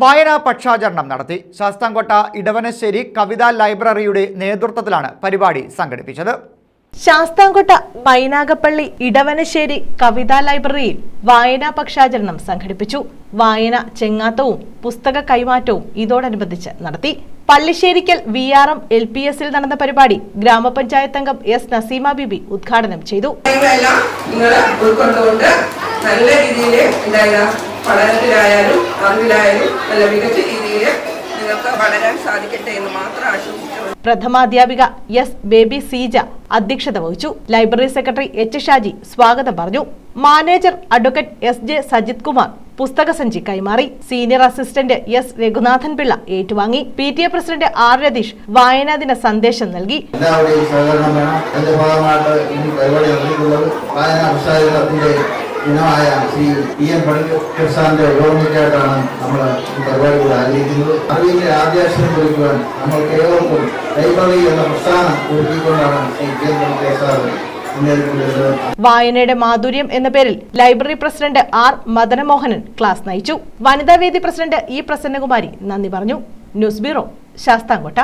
വായനാ പക്ഷാചരണം നടത്തി. ശാസ്താംകോട്ട ഇടവനശ്ശേരി കവിതാ ലൈബ്രറിയുടെ നേതൃത്വത്തിലാണ് പരിപാടി സംഘടിപ്പിച്ചത്. ശാസ്താംകോട്ട മൈനാഗപ്പള്ളി ഇടവനശ്ശേരി കവിതാ ലൈബ്രറിയിൽ വായനാ പക്ഷാചരണം സംഘടിപ്പിച്ചു. വായന ചെങ്ങാത്തവും പുസ്തക കൈമാറ്റവും ഇതോടനുബന്ധിച്ച് നടത്തി. Pallisserikkal V R M L P എസിൽ നടന്ന പരിപാടി ഗ്രാമപഞ്ചായത്ത് അംഗം എസ് നസീമ ബിബി ഉദ്ഘാടനം ചെയ്തു. നല്ല രീതിയിൽ പഠനത്തിലായാലും അറിവിലായാലും നല്ല മികച്ച രീതിയിൽ നിങ്ങൾക്ക് വളരാൻ സാധിക്കട്ടെ എന്ന് മാത്രം ആശംസിച്ചു പ്രഥമാധ്യാപിക എസ് ബേബി സീജ അധ്യക്ഷത വഹിച്ചു. ലൈബ്രറി സെക്രട്ടറി എച്ച് ഷാജി സ്വാഗതം പറഞ്ഞു. Manager advocate S J Sajith Kumar പുസ്തകസഞ്ചി കൈമാറി. Senior assistant S Raghunathan Pillai ഏറ്റുവാങ്ങി. P T A president R Ratheesh വായനാ ദിന സന്ദേശം നൽകി. എല്ലാവരുടെയും സഹകരണം വേണം. അതിന്റെ ഭാഗമായിട്ട് ഈ പരിപാടി നടത്തിയിട്ടുള്ളത് വായനാ ദിനമായ ശ്രീ ഇ എൻ പണിക്കർ ഓർമ്മയ്ക്കായിട്ടാണ് നമ്മൾ പരിപാടികൾ ആഗ്രഹിക്കുന്നത് അറിവിന്റെ ആദ്യാക്ഷരം കുറിക്കുവാൻ നമ്മൾക്ക് ഏവർക്കും ലൈബ്രറി എന്ന പ്രസ്ഥാനം ഒരുക്കിക്കൊണ്ടാണ് ശ്രീ ഇ എൻ പണിക്കർ വായനയുടെ മാധുര്യം എന്ന പേരിൽ library president R Madanamohanan class നയിച്ചു. വനിതാവേദി പ്രസിഡന്റ് ഇ പ്രസന്നകുമാരി നന്ദി പറഞ്ഞു. News bureau Sasthamkotta.